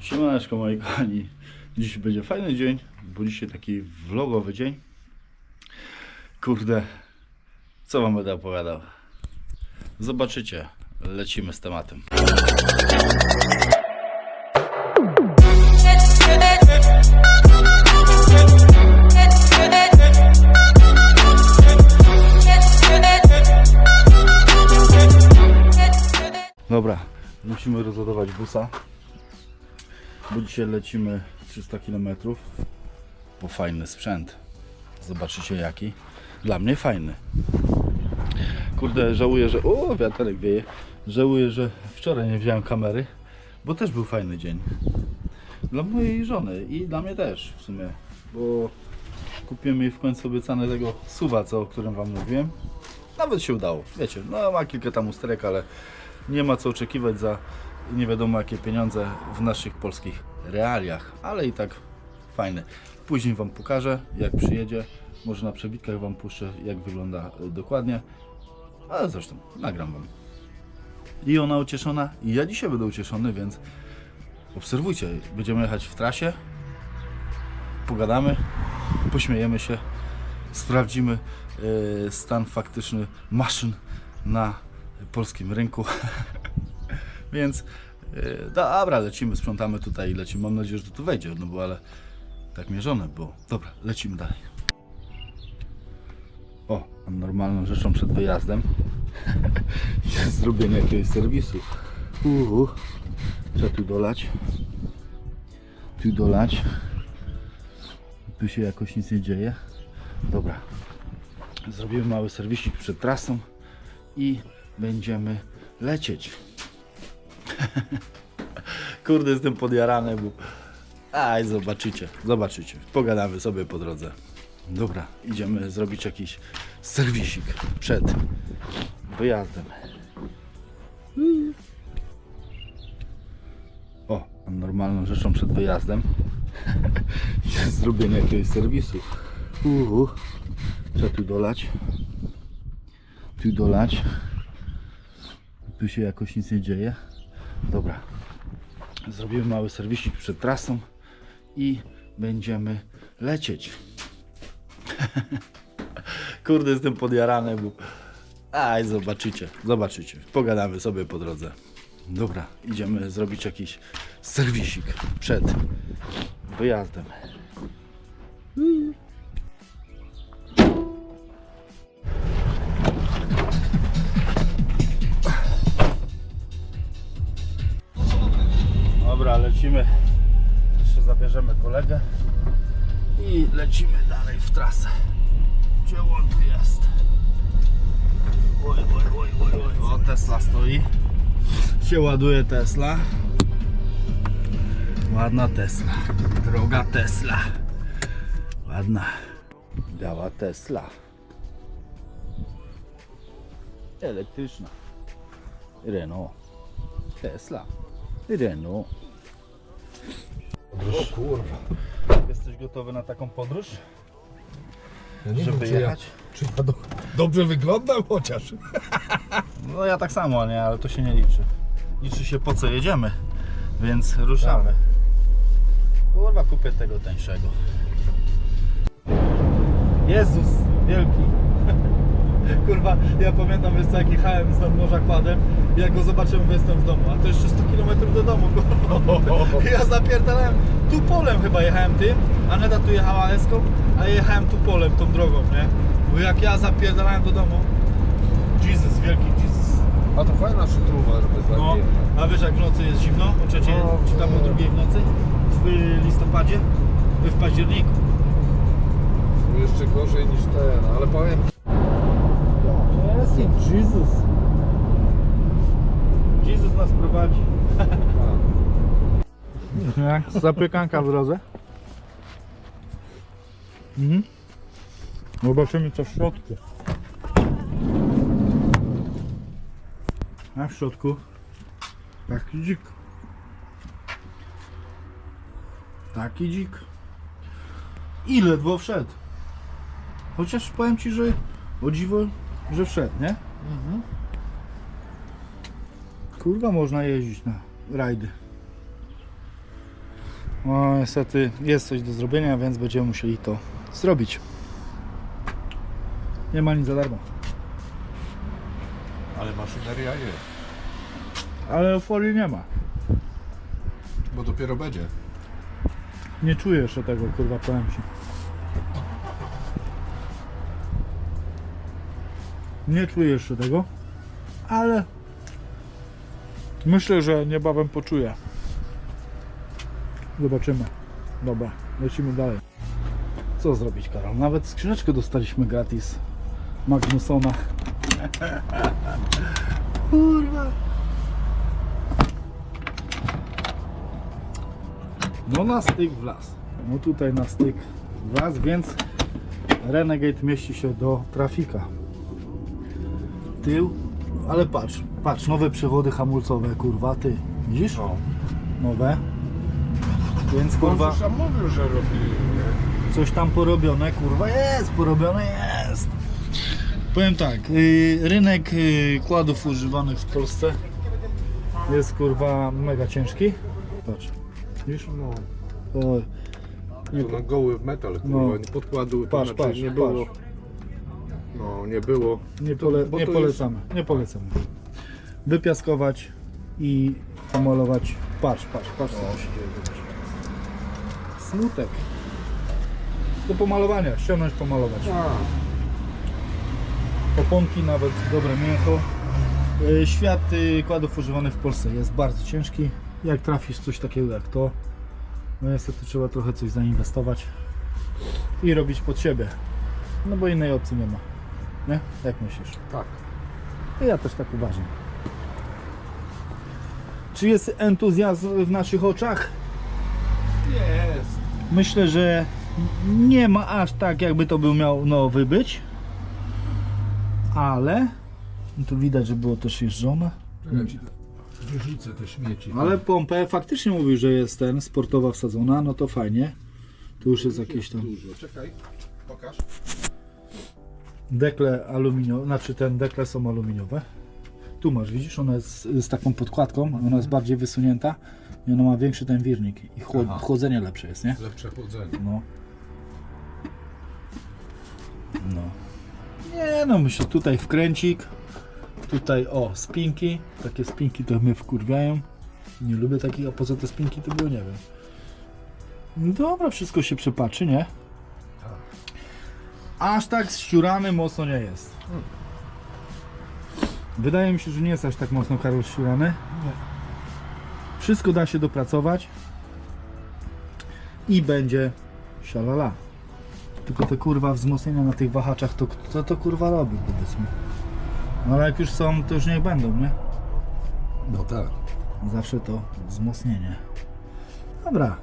Siemaneczko moi kochani. Dziś będzie fajny dzień, bo dzisiaj taki vlogowy dzień. Kurde, co wam będę opowiadał? Zobaczycie, lecimy z tematem. Dobra, musimy rozładować busa, bo dzisiaj lecimy 300 km po fajny sprzęt. Zobaczycie jaki. Dla mnie fajny. Kurde, żałuję, że... O, wiaterek wieje. Żałuję, że wczoraj nie wziąłem kamery, bo też był fajny dzień. Dla mojej żony i dla mnie też w sumie, bo kupiłem jej w końcu obiecane tego suwa, co, o którym Wam mówiłem. Nawet się udało, wiecie, no ma kilka tam usterek, ale nie ma co oczekiwać za nie wiadomo jakie pieniądze w naszych polskich realiach, ale i tak fajne. Później Wam pokażę, jak przyjedzie. Może na przebitkach Wam puszczę, jak wygląda y, dokładnie. Ale zresztą nagram Wam. I ona ucieszona, i ja dzisiaj będę ucieszony, więc obserwujcie. Będziemy jechać w trasie, pogadamy, pośmiejemy się, sprawdzimy y, stan faktyczny maszyn na polskim rynku. Więc yy, dobra, lecimy, sprzątamy tutaj i lecimy. Mam nadzieję, że to tu wejdzie, no bo ale tak mierzone było. Dobra, lecimy dalej. O, a normalną rzeczą przed wyjazdem jest zrobienie jakiegoś serwisu. Uhu. Trzeba tu dolać. Tu dolać. Tu się jakoś nic nie dzieje. Dobra. Zrobimy mały serwisik przed trasą i będziemy lecieć. Kurde, jestem podjarany, bo... Aj, zobaczycie, zobaczycie. Pogadamy sobie po drodze. Dobra, idziemy zrobić jakiś serwisik przed wyjazdem. O, normalną rzeczą przed wyjazdem jest zrobienie jakiegoś serwisu. Uhu. Trzeba tu dolać. Tu dolać. Tu się jakoś nic nie dzieje. Dobra. Zrobimy mały serwisik przed trasą i będziemy lecieć. Kurde, jestem podjarany, bo... Aj, zobaczycie, zobaczycie. Pogadamy sobie po drodze. Dobra, idziemy zrobić jakiś serwisik przed wyjazdem. Lecimy. Jeszcze zabierzemy kolegę i lecimy dalej w trasę. Gdzie on tu jest? Oj, oj, oj, oj, oj. O, Tesla stoi. Się ładuje Tesla. Ładna Tesla. Droga Tesla. Ładna. Biała Tesla. Elektryczna. Renault. Tesla. Renault. O kurwa. Jesteś gotowy na taką podróż? Ja nie Żeby wiem, czy ja, jechać? czy ja do, dobrze wyglądam chociaż. No ja tak samo, nie, ale to się nie liczy. Liczy się po co jedziemy, więc ruszamy. Tak. Kurwa, kupię tego tańszego. Jezus wielki. Kurwa, ja pamiętam, wiesz co, jak jechałem z nadmorza kładem jak go zobaczyłem, mówię, jestem w domu, a to jeszcze 100 km do domu, kurwa. Ja zapierdalałem, tu polem chyba jechałem tym, Aneta tu jechała Eską, a ja jechałem tu polem, tą drogą, nie? Bo jak ja zapierdalałem do domu, Jesus, wielki Jesus. A to fajna szytruwa, żeby No, nami jechać. a wiesz jak w nocy jest zimno? O trzeciej, No, czy tam o no. drugiej w nocy? W listopadzie? W październiku. Jeszcze gorzej niż ten, ale powiem Jesus. Jesus nas prowadzi. Jak? Zapiekanka w drodze. Mhm. Zobaczymy co w środku. A w środku taki dzik. Taki dzik. I ledwo wszedł. Chociaż powiem Ci, że o dziwo, że wszedł, nie? Kurwa można jeździć na rajdy. No niestety jest coś do zrobienia, więc będziemy musieli to zrobić. Nie ma nic za darmo. Ale maszyneria jest. Ale euforii nie ma. Bo dopiero będzie. Nie czuję jeszcze tego, kurwa, powiem ci. Nie czuję jeszcze tego, ale myślę, że niebawem poczuję. Zobaczymy. Dobra, lecimy dalej. Co zrobić, Karol? Nawet skrzyneczkę dostaliśmy gratis. Magnusona. Kurwa. No na styk w las. No tutaj na styk w las, więc Renegade mieści się do trafika. Tył, ale patrz, patrz, nowe przewody hamulcowe, kurwa, ty. Widzisz? No. Nowe. Więc kurwa, Kurwa. mówił, że robi. coś tam porobione, kurwa, jest, porobione jest. Powiem tak, y, rynek y, kładów używanych w Polsce jest kurwa mega ciężki. Patrz, widzisz? No. O, nie, To na goły w metal, kurwa. No. Nie podkładu, to Patrz, znaczy patrz, nie było. patrz. No, nie było. Nie, pole, nie polecamy, nie polecamy. Wypiaskować i pomalować. Patrz, patrz, patrz co się dzieje. Smutek. Do pomalowania, ściągnąć, pomalować. A, Oponki nawet dobre mięcho. Y, Świat y, kładów używanych w Polsce jest bardzo ciężki. Jak trafisz coś takiego jak to, no niestety trzeba trochę coś zainwestować i robić pod siebie. No bo innej opcji nie ma. Nie? Jak myślisz? tak. Ja też tak uważam. Czy jest entuzjazm w naszych oczach? Jest. Myślę, że nie ma aż tak, jakby to był miał nowy być. Ale tu widać, że było też jeżdżone. Czekaj, ci wyrzucę te śmieci. Ale pompę faktycznie mówił, że jest ten sportowa wsadzona, no to fajnie. Tu już jest jakieś tam Dużo. Czekaj, pokaż. Dekle aluminiowe, znaczy ten dekle są aluminiowe. Tu masz, widzisz, ona jest z taką podkładką, ona jest bardziej wysunięta i ona ma większy ten wirnik i chłod, Aha. chłodzenie lepsze jest, nie? Lepsze chodzenie. No. No. Nie no, myślę tutaj wkręcik. Tutaj o, spinki. Takie spinki to mnie wkurwiają. Nie lubię takich, a poza te spinki to było nie wiem. No Dobra, wszystko się przepatrzy, nie? Aż tak ściurany mocno nie jest. Wydaje mi się, że nie jest aż tak mocno Karol ściurany. Wszystko da się dopracować i będzie sialala. Tylko te kurwa wzmocnienia na tych wahaczach, to kto to kurwa robi powiedzmy. No ale jak już są, to już niech będą, nie? No tak. Zawsze to wzmocnienie. Dobra.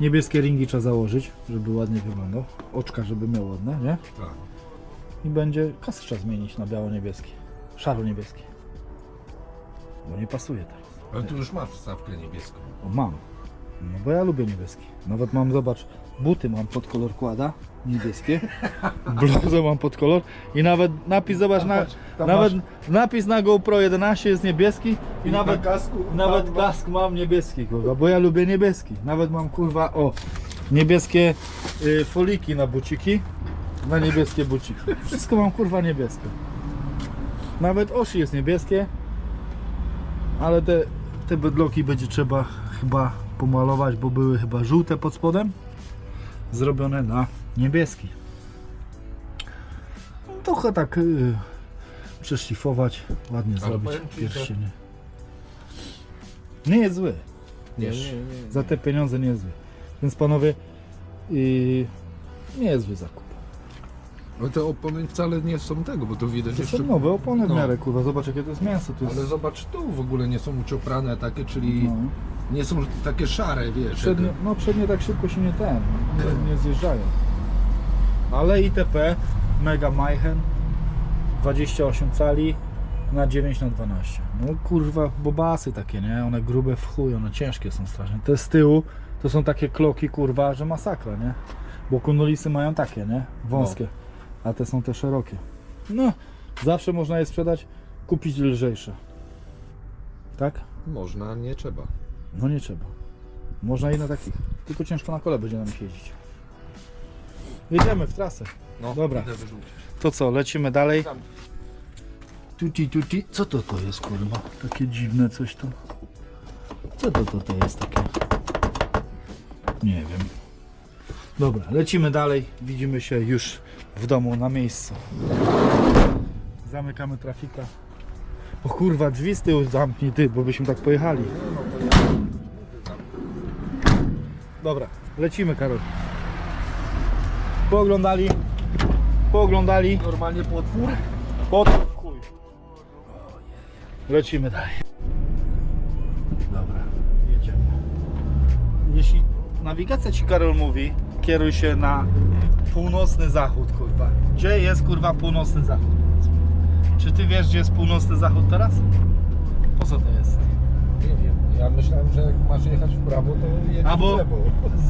Niebieskie ringi trzeba założyć, żeby ładnie wyglądał. Oczka, żeby miał ładne, nie? Tak. I będzie kasy trzeba zmienić na biało-niebieski. Szaro-niebieski. Bo nie pasuje teraz. Ale tu już masz wstawkę niebieską. O, mam. No bo ja lubię niebieski. Nawet mam, zobacz, buty mam pod kolor kłada, niebieskie. Bluzę mam pod kolor i nawet napis, zobacz, na, patrz, tam nawet napis na GoPro 11 jest niebieski i, I nawet, na kasku nawet mam- kask mam niebieski, kurwa, bo ja lubię niebieski. Nawet mam, kurwa, o, niebieskie y, foliki na buciki, na niebieskie buciki. Wszystko mam, kurwa, niebieskie. Nawet osi jest niebieskie, ale te, te bydloki będzie trzeba chyba pomalować, bo były chyba żółte pod spodem. Zrobione na niebieski. No, Trochę tak y, przeszlifować, ładnie Ale zrobić powiem ci, że- pierścienie. Nie jest zły. Nie, Wiesz, nie, nie, nie. Za te pieniądze nie jest zły. Więc panowie, y, nie jest zły zakup. Ale te opony wcale nie są tego, bo to widać To jeszcze... są nowe opony w No. miarę, kurwa. Zobacz jakie to jest mięso. To jest... Ale zobacz, tu w ogóle nie są ucioprane takie, czyli no. Nie są takie szare, wiesz. Przednie, jak- no przednie tak szybko się nie ten, nie, nie zjeżdżają. Ale ITP Mega Mayhem 28 cali na 9 na 12. No kurwa, bobasy takie, nie? One grube w chuj, one ciężkie są strasznie. Te z tyłu to są takie kloki, kurwa, że masakra, nie? Bo kunulisy mają takie, nie? Wąskie. A te są te szerokie. No, zawsze można je sprzedać, kupić lżejsze. Tak? Można, nie trzeba. No nie trzeba. Można i na takich. Tylko ciężko na kole będzie nam jeździć. Jedziemy w trasę. No, Dobra. idę wyrzucić. To co, lecimy dalej? Tam. Tuti, tuti. Co to to jest, kurwa? Takie dziwne coś to. Co to to, to jest takie? Nie wiem. Dobra, lecimy dalej. Widzimy się już w domu, na miejscu. Zamykamy trafika. O kurwa, drzwi z tyłu zamknij ty, bo byśmy tak pojechali. Dobra, lecimy Karol. Pooglądali. Pooglądali. normalnie potwór? Pod w chuj. Lecimy dalej. Dobra, jedziemy. Jeśli nawigacja ci Karol mówi, kieruj się na północny zachód, kurwa. Gdzie jest kurwa północny zachód? Czy ty wiesz, gdzie jest północny zachód teraz? Po co to jest? Nie wiem. Ja myślałem, że jak masz jechać w prawo, to jedziesz Albo w lewo.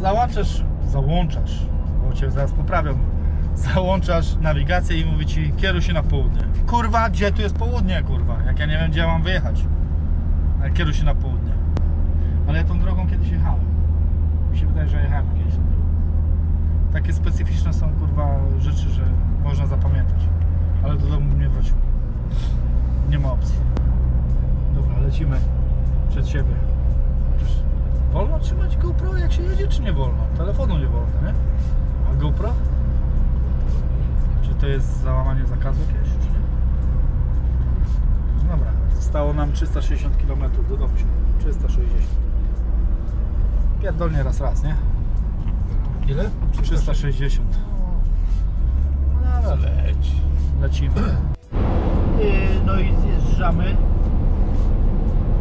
załączasz, załączasz, bo cię zaraz poprawią. Załączasz nawigację i mówi ci kieruj się na południe. Kurwa, gdzie tu jest południe, kurwa? Jak ja nie wiem, gdzie ja mam wyjechać. Ale kieruj się na południe. Ale ja tą drogą kiedyś jechałem. Mi się wydaje, że jechałem kiedyś tą drogą. Takie specyficzne są, kurwa, rzeczy, że można zapamiętać. Ale do domu bym nie wrócił. Nie ma opcji. Dobra, lecimy przed siebie. Wolno trzymać GoPro jak się jedzie, czy nie wolno? Telefonu nie wolno, nie? A GoPro? Czy to jest załamanie zakazu jakiegoś, czy nie? No Dobra, zostało nam 360 km do domu się. 360. Pierdolnie raz raz, nie? Ile? 360. No dobra, Leć. lecimy. I, no i zjeżdżamy.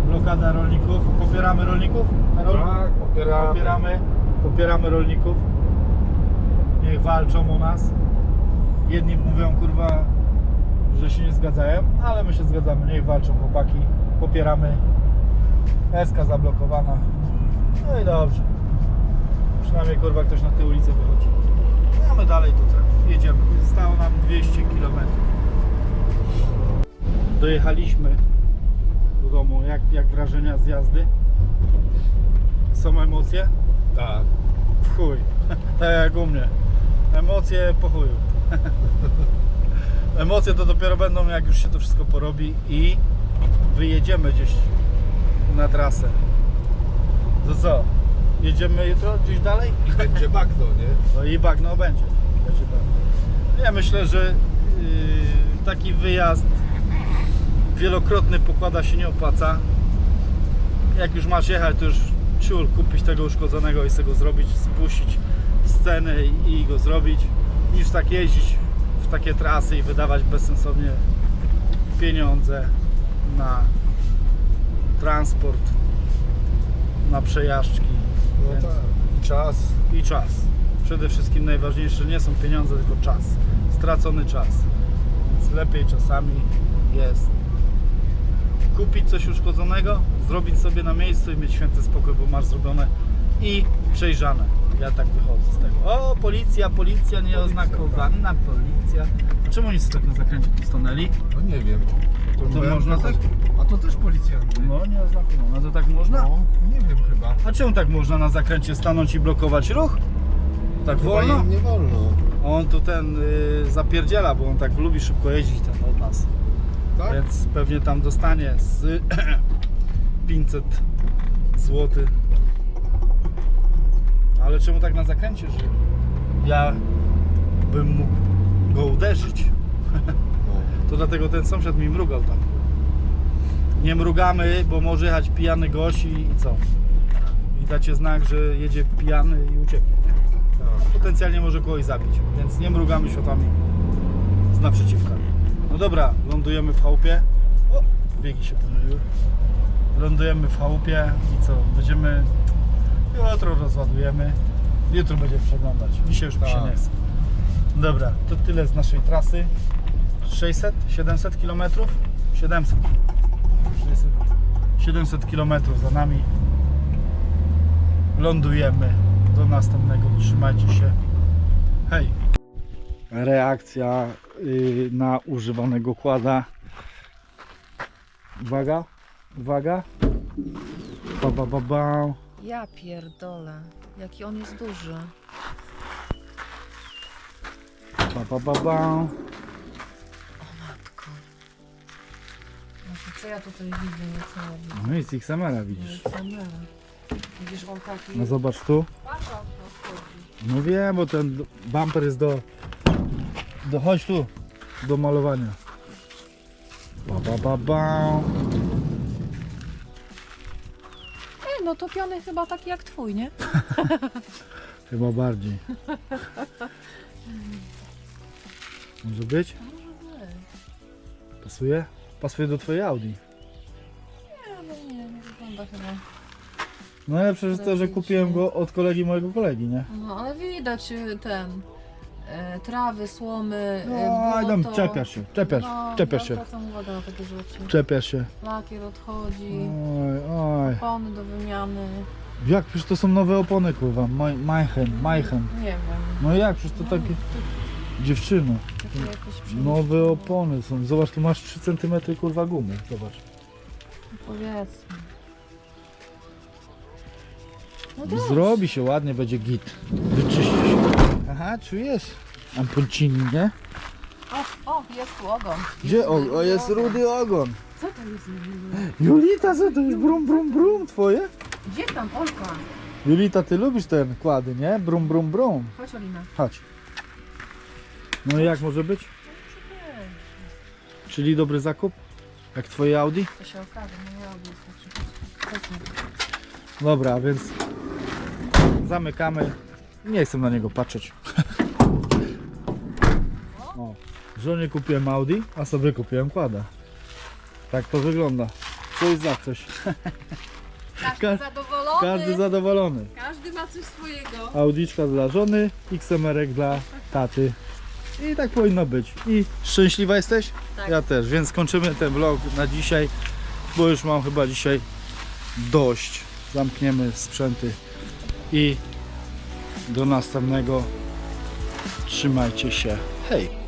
Blokada rolników. Popieramy rolników? Karol? Tak, popieramy. Popieramy, popieramy rolników. Niech walczą o nas. Jedni mówią, kurwa, że się nie zgadzają, ale my się zgadzamy. Niech walczą chłopaki. Popieramy. Eska zablokowana. No i dobrze. Przynajmniej, kurwa, ktoś na tę ulicę wychodzi. No, my dalej tutaj jedziemy. Zostało nam 200 km. Dojechaliśmy do domu. Jak, jak wrażenia z jazdy? Są emocje? Tak. W chuj. Tak jak u mnie. Emocje po chuju. Emocje to dopiero będą jak już się to wszystko porobi i wyjedziemy gdzieś na trasę. To co? Jedziemy jutro gdzieś dalej? I będzie bagno, nie? No i bagno będzie. będzie bagno. Ja myślę, że yy, taki wyjazd wielokrotny pokłada się nie opłaca. Jak już masz jechać, to już ciul kupić tego uszkodzonego i sobie go zrobić, spuścić scenę i, i go zrobić, niż tak jeździć w takie trasy i wydawać bezsensownie pieniądze na transport, na przejażdżki. No Więc- tak. I czas. i czas. Przede wszystkim najważniejsze nie są pieniądze, tylko czas. Stracony czas. Więc lepiej czasami jest kupić coś uszkodzonego, zrobić sobie na miejscu i mieć święty spokój, bo masz zrobione i przejrzane. Ja tak wychodzę z tego. O, policja, policja nieoznakowana, policja. Czemu oni sobie tak na zakręcie tu stanęli? No nie wiem. To można tak? A to też policjanty. No, nieoznakowana. To tak można? No, nie wiem chyba. A czemu tak można na zakręcie stanąć i blokować ruch? Tak Chyba wolno? im nie wolno. On tu ten y, zapierdziela, bo on tak lubi szybko jeździć ten od nas. Tak? Więc pewnie tam dostanie z 500 zł. Ale czemu tak na zakręcie, że ja bym mógł go uderzyć? No. To dlatego ten sąsiad mi mrugał tam. Nie mrugamy, bo może jechać pijany gość i, i co? I dacie znak, że jedzie pijany i ucieknie Tak. potencjalnie może kogoś zabić, więc nie mrugamy światłami z naprzeciwkami. Dobra, lądujemy w chałupie. O, biegi się pomyliły. Lądujemy w chałupie i co? Będziemy jutro rozładujemy. Jutro będziemy przeglądać. Dzisiaj już mi się Tak. nie chce. Dobra, to tyle z naszej trasy. 600, 700 km? 700. 600, 700 km za nami. Lądujemy. Do następnego. Trzymajcie się. Hej. Reakcja na używanego kłada. Uwaga. Uwaga. Ba, ba, ba, ba. Ja pierdolę. Jaki on jest duży. Pa, pa, pa, pa. O matko. Znaczy, co ja tutaj widzę? Nie co ja widzę. No i z XMR widzisz. Kamera. Widzisz, on taki... No zobacz tu. Patrz, wchodzi. No wiem, bo ten bumper jest do... do chodź tu. Do malowania. Pa, pa, pa, pa. Ej, no topiony chyba taki jak twój, nie? Chyba bardziej. Może być? Pasuje? Pasuje do twojej Audi. Nie, no nie, nie wygląda chyba. Najlepsze jest to, że kupiłem go od kolegi mojego kolegi, nie? No, ale widać y, ten... E, trawy, słomy, No, e, tam błoto. czepiasz się, czepiasz, no, czepiasz ja się, zwracam uwagę na takie rzeczy. czepiasz się. Lakier odchodzi, Oj, oj. opony do wymiany. Jak przecież to są nowe opony, kurwa? Maj- Majchen, Majchen. Nie wiem. No jak, przecież to No, takie... Dziewczyno, takie jakieś nowe opony są. Zobacz, tu masz 3 cm kurwa gumy. Zobacz. Powiedzmy. No dobrze. Zrobi się ładnie, będzie git. Się. Aha, czujesz? Ampulcini, nie? O, o, jest tu ogon. Gdzie? O, o jest ogon. rudy ogon. Co to jest? Julita, co to jest brum brum brum twoje? Gdzie tam Olka? Julita, ty lubisz ten kłady, nie? Brum brum brum. Chodź Olina. Chodź. No i jak może być? Czyli dobry zakup? Jak twoje Audi? To się okaże, no ja odniosę. Dobra, a więc zamykamy. Nie chcę na niego patrzeć. O, żonie kupiłem Audi, a sobie kupiłem kłada. Tak to wygląda. Coś za coś. Każdy Ka- zadowolony. Każdy zadowolony. Każdy ma coś swojego. Audiczka dla żony, XMR dla taty. I tak powinno być. I szczęśliwa jesteś? Tak. Ja też, więc kończymy ten vlog na dzisiaj, bo już mam chyba dzisiaj dość. Zamkniemy sprzęty i do następnego. Trzymajcie się. Hej!